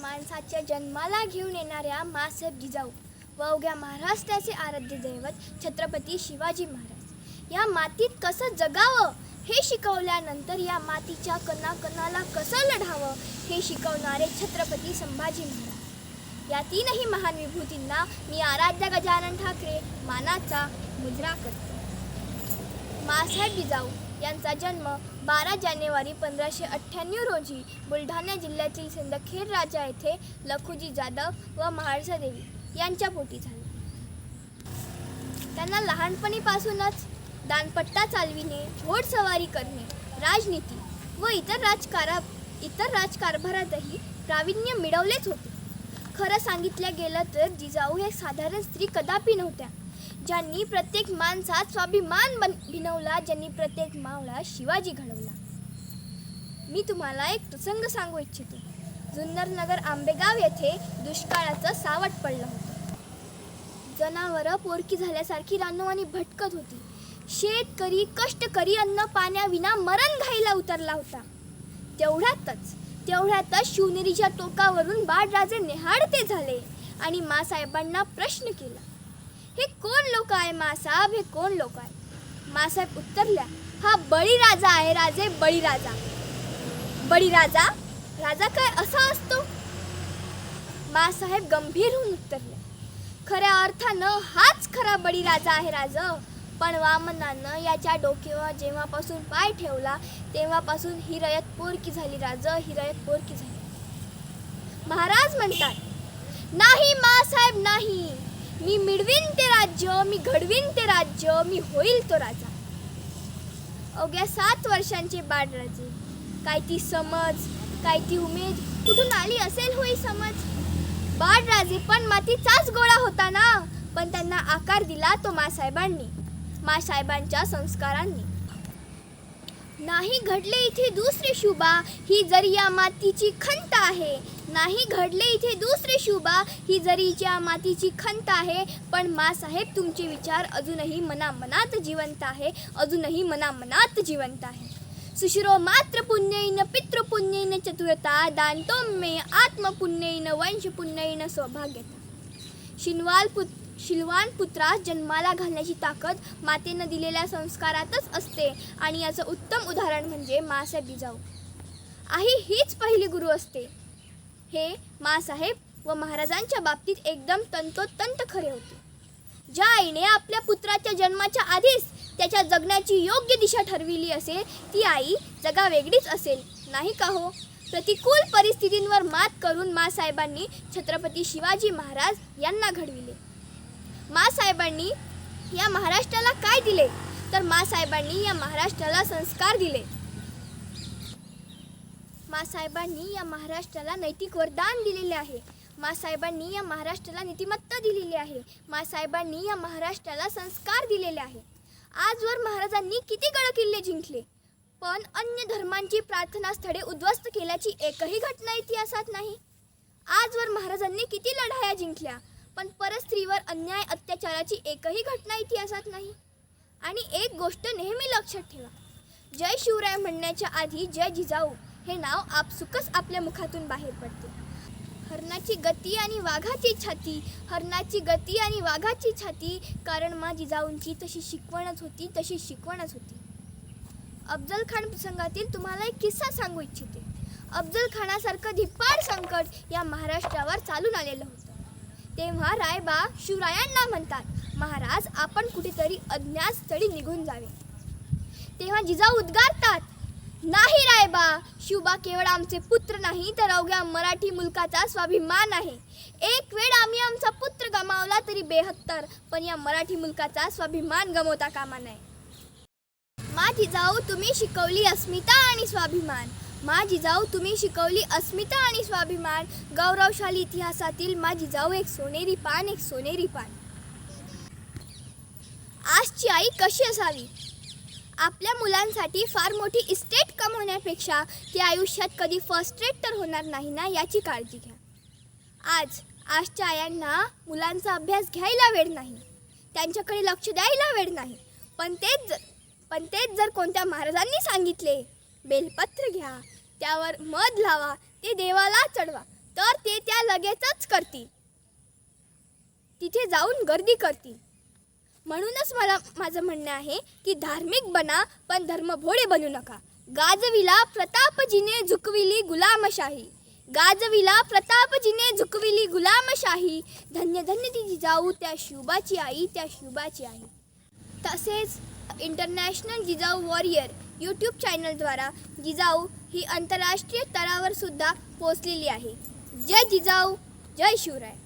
माणसाच्या जन्माला घेऊन येणाऱ्या मासाहेब जिजाऊ व अवघ्या महाराष्ट्राचे आराध्य दैवत छत्रपती शिवाजी महाराज. या मातीत कसं जगावं हे शिकवल्यानंतर या मातीच्या कणाकणाला कसं लढावं हे शिकवणारे छत्रपती संभाजी महाराज. या तीनही महान विभूतींना मी आराध्य गजानन ठाकरे मानाचा मुजरा करते. मासाहेब जिजाऊ यांचा जन्म बारा जानेवारी पंधराशे अठ्ठ्याण्णव रोजी बुलढाणा जिल्ह्यातील सिंदखेड राजा येथे लखुजी जाधव व महाळसा देवी यांच्या पोटी झाला. त्यांना लहानपणीपासूनच दानपट्टा चालविणे घोडसवारी करणे राजनीती व इतर राजकारा इतर राजकारभारातही प्रावीण्य मिळवलेच होते. खरं सांगितलं गेलं तर जिजाऊ हे साधारण स्त्री कदापि नव्हत्या. ज्यांनी प्रत्येक माणसात स्वाभिमान बन भिनवला ज्यांनी प्रत्येक मावळा शिवाजी घडवला. मी तुम्हाला एक प्रसंग सांगू इच्छितो. जुन्नर नगर आंबेगाव येथे दुष्काळाचं सावट पडलं होतं. जनावरं पोरकी झाल्यासारखी रानोवानी भटकत होती. शेतकरी कष्टकरी अन्न पाण्याविना मरण घाईला उतरला होता. तेवढ्यातच तेवढ्यातच शिवनेरीच्या टोकावरून बाळराजे नेहाडते झाले आणि मासाहेबांना प्रश्न केला. हे कोण लोक आहे? मासाहेब हे कोण लोक आहे? मासाहेब उत्तरल्या हा बळीराजा आहे राजे बळीराजा बळीराजा राजा? काय असा असतो? मासाहेब गंभीर होऊन उत्तरले खऱ्या अर्थानं हाच खरा बळीराजा आहे राज. पण वामनानं याच्या डोक्यावर जेव्हापासून पाय ठेवला तेव्हापासून ही रयत पोरकी झाली राज. ही रयत पोरकी झाली. महाराज म्हणतात नाही मासाहेब नाही. मी मिळवीन ते राज्य मी घडवीन ते राज्य मी होईल तो राजा. अवघ्या सात वर्षांचे बाळराजे काय ती समज काय ती उमेद कुठून आली असेल होई समज? बाळराजे पण मातीचाच गोळा होता ना? पण त्यांना आकार दिला तो मासाहेबांनी मासाहेबांच्या संस्कारांनी. नाही घडले इथे दुसरी शुभा ही जरी या मातीची खंत आहे नाही घडले इथे दुसरे शुभा ही जरीच्या मातीची खंत आहे पण मासाहेब तुमचे विचार अजूनही मनामनात जिवंत आहे. अजूनही मनामनात जिवंत आहे. सुशिरो मात्र पुण्यैन पितृपुण्येन चतुरता दांतोम्मे आत्मपुण्यैन वंश पुण्यैन सौभाग्यता. शिनवाल पुत शिलवान पुत्रास जन्माला घालण्याची ताकद मातेनं दिलेल्या संस्कारातच असते आणि याचं उत्तम उदाहरण म्हणजे मासाहेब बिजाऊ. आई हीच पहिली गुरु असते. हे मासाहेब व महाराजांच्या बाबतीत एकदम तंतोतंत खरे होते. ज्या आईने आपल्या पुत्राच्या जन्माच्या आधीच त्याच्या जगण्याची योग्य दिशा ठरविली असेल ती आई जगा वेगळीच असेल नाही का हो? प्रतिकूल परिस्थितींवर मात करून मासाहेबांनी छत्रपती शिवाजी महाराज यांना घडविले. मासाहेबांनी या महाराष्ट्राला काय दिले? तर मासाहेबांनी या महाराष्ट्राला संस्कार दिले. मासाहेबांनी या महाराष्ट्राला नैतिक वरदान दिलेले आहे. मासाहेबांनी या महाराष्ट्राला नीतिमत्ता दिलेली आहे. मासाहेबांनी या महाराष्ट्राला संस्कार दिलेले आहे. आजवर महाराजांनी किती गडकिल्ले जिंकले? पण अन्य धर्मांची प्रार्थना स्थळे उद्ध्वस्त केल्याची एकही घटना इतिहासात नाही. आजवर महाराजांनी किती लढाया जिंकल्या? पण परस्त्रीवर अन्याय अत्याचाराची एकही घटना इतिहासात नाही. आणि एक गोष्ट नेहमी लक्षात ठेवा. जय शिवराय म्हणण्याच्या आधी जय जिजाऊ. हे नाव आपसुकच आपल्या मुखातून बाहेर पडते. हरणाची गती आणि वाघाची छाती हरणाची गती आणि वाघाची छाती कारण मा जिजाऊंची तशी शिकवणच होती तशी शिकवणच होती. अफजल खान प्रसंगातील तुम्हाला एक किस्सा सांगू इच्छिते. अफजल खानासारखं धिप्पाड संकट या महाराष्ट्रावर चालून आलेलं होतं. तेव्हा रायबा शिवरायांना म्हणतात महाराज आपण कुठेतरी अज्ञात स्थळी निघून जावे. तेव्हा जिजाऊ उद्गारतात नाही रायबा शिवबा केवळ आमचे पुत्र नाही तर अवघ्या मराठी मुलकाचा स्वाभिमान आहे. एक वेळ आम्ही आमचा पुत्र गमावला तरी बेहत्तर पण या मराठी मुलकाचा स्वाभिमान गमवता कामा नये. माझी जाऊ तुम्ही शिकवली अस्मिता आणि स्वाभिमान. माझी जाऊ तुम्ही शिकवली अस्मिता आणि स्वाभिमान. गौरवशाली इतिहासातील माझी जाऊ एक सोनेरी पान एक सोनेरी पान. आजची आई कशी असावी? आपल्या मुलांसाठी फार मोठी इस्टेट कमवण्यापेक्षा ती आयुष्यात कधी फर्स्ट रेट तर होणार नाही ना याची काळजी घ्या. आज आजच्या आयांना मुलांचा अभ्यास घ्यायला वेळ नाही. त्यांच्याकडे लक्ष द्यायला वेळ नाही. पण तेच जर पण तेच जर कोणत्या महाराजांनी सांगितले बेलपत्र घ्या त्यावर मध लावा ते देवाला चढवा तर ते त्या लगेचच करतील. तिथे जाऊन गर्दी करतील. म्हणूनच मला माझं म्हणणं आहे की धार्मिक बना पण धर्मभोळे बनू नका. गाजविला प्रतापजीने झुकविली गुलामशाही. गाजविला प्रतापजीने झुकविली गुलामशाही. धन्य धन्य ती जिजाऊ त्या शिवबाची आई त्या शिवबाची आई. तसेच इंटरनॅशनल जिजाऊ वॉरियर यूट्यूब चॅनलद्वारा जिजाऊ ही आंतरराष्ट्रीय स्तरावर सुद्धा पोचलेली आहे. जय जिजाऊ जय शिवराय.